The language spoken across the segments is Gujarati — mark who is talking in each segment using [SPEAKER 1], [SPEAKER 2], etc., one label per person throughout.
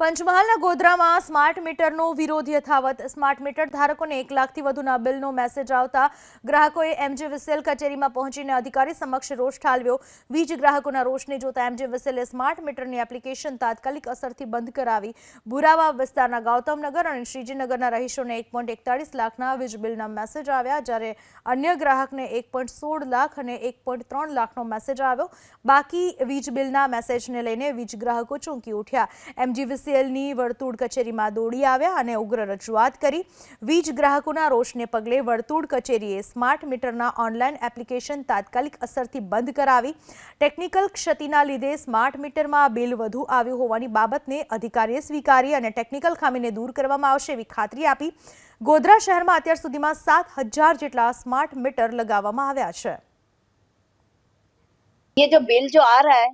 [SPEAKER 1] પંચમહાલના ગોધરામાં સ્માર્ટ મીટરનો વિરોધ યથાવત. સ્માર્ટ મીટર ધારકોને એક લાખથી વધુના બિલનો મેસેજ આવતા ગ્રાહકોએ એમજી વિસેલ કચેરીમાં પહોંચીને અધિકારી સમક્ષ રોષ ઠાલવ્યો. વીજ ગ્રાહકોના રોષને જોતા એમજી વિસેલે સ્માર્ટ મીટરની એપ્લિકેશન તાત્કાલિક અસરથી બંધ કરાવી. ભુરાવા વિસ્તારના ગૌતમનગર અને શ્રીજીનગરના રહીશોને એક પોઈન્ટ એકતાળીસ લાખના વીજ બિલના મેસેજ આવ્યા, જ્યારે અન્ય ગ્રાહકને એક પોઈન્ટ સોળ લાખ અને એક પોઈન્ટ ત્રણ લાખનો મેસેજ આવ્યો. બાકી વીજ બિલના મેસેજને લઈને વીજ ગ્રાહકો ચોંકી ઉઠ્યા. એમજી વિસીએલની વર્તુળ કચેરીમાં દોડી આવ્યા અને ઉગ્ર રજૂઆત કરી વીજ ગ્રાહકોના રોષને પગલે વર્તુળ કચેરીએ સ્માર્ટ મીટરના ઓનલાઈન એપ્લિકેશન તાત્કાલિક અસરથી બંધ કરાવી ટેકનિકલ ક્ષતિના લીધે સ્માર્ટ મીટરમાં બિલ વધુ આવ્યું હોવાની બાબતને અધિકારીએ સ્વીકારી અને ટેકનિકલ ખામીને દૂર કરવામાં આવશે એવી ખાતરી આપી ગોધરા શહેરમાં અત્યાર સુધીમાં સાત હજાર જેટલા સ્માર્ટ મીટર લગાવવામાં આવ્યા છે
[SPEAKER 2] ये जो बिल जो आ रहा है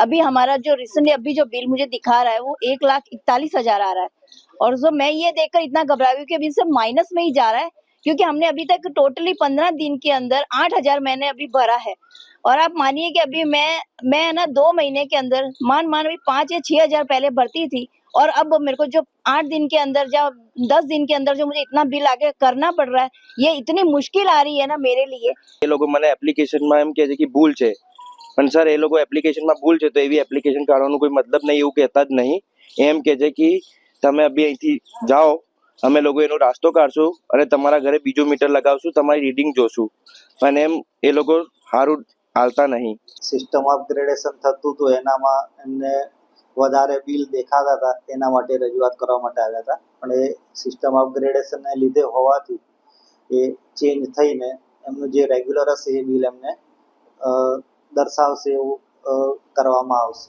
[SPEAKER 2] अभी हमारा जो रिसेंटली अभी जो बिल मुझे दिखा रहा है वो एक लाख इकतालीस हजार आ रहा है और जो मैं ये देखकर इतना घबरा गई कि अभी सब माइनस में ही जा रहा है क्योंकि हमने अभी तक टोटली पंद्रह दिन के अंदर आठ हजार मैंने अभी भरा है और आप मानिए कि अभी मैं मैं है ना दो महीने के अंदर मान मान अभी पाँच या छह हजार पहले भरती थी और अब मेरे को जो आठ दिन के अंदर या दस दिन के अंदर जो मुझे इतना बिल आगे करना पड़ रहा है ये इतनी मुश्किल आ रही है ना मेरे लिए
[SPEAKER 3] એ લોકો મને એપ્લિકેશનમાં એમ કહે છે કે ભૂલ છે પણ સર, એ લોકો એપ્લિકેશનમાં ભૂલ છે, તો એવી એપ્લિકેશન કાઢવાનો કોઈ મતલબ નહીં, એવું કહેતા જ નહીં. એમ કહે છે કે તમે અભી અહીંથી જાઓ, અમે લોકો એનો રાસ્તો કાઢશું અને તમારા ઘરે બીજું મીટર લગાવશું, તમારી રીડિંગ જોશું. પણ એમ એ લોકો સારું હાલતા નહીં.
[SPEAKER 4] સિસ્ટમ અપગ્રેડેશન થતું હતું એનામાં એમને વધારે બિલ દેખાતા હતા, એના માટે રજૂઆત કરવા માટે આવ્યા હતા. પણ એ સિસ્ટમ અપગ્રેડેશનને લીધે હોવાથી એ ચેન્જ થઈને એમનું જે રેગ્યુલર હશે એ બિલ એમને અ, દર્શાવશે એવું અ, કરવામાં આવશે.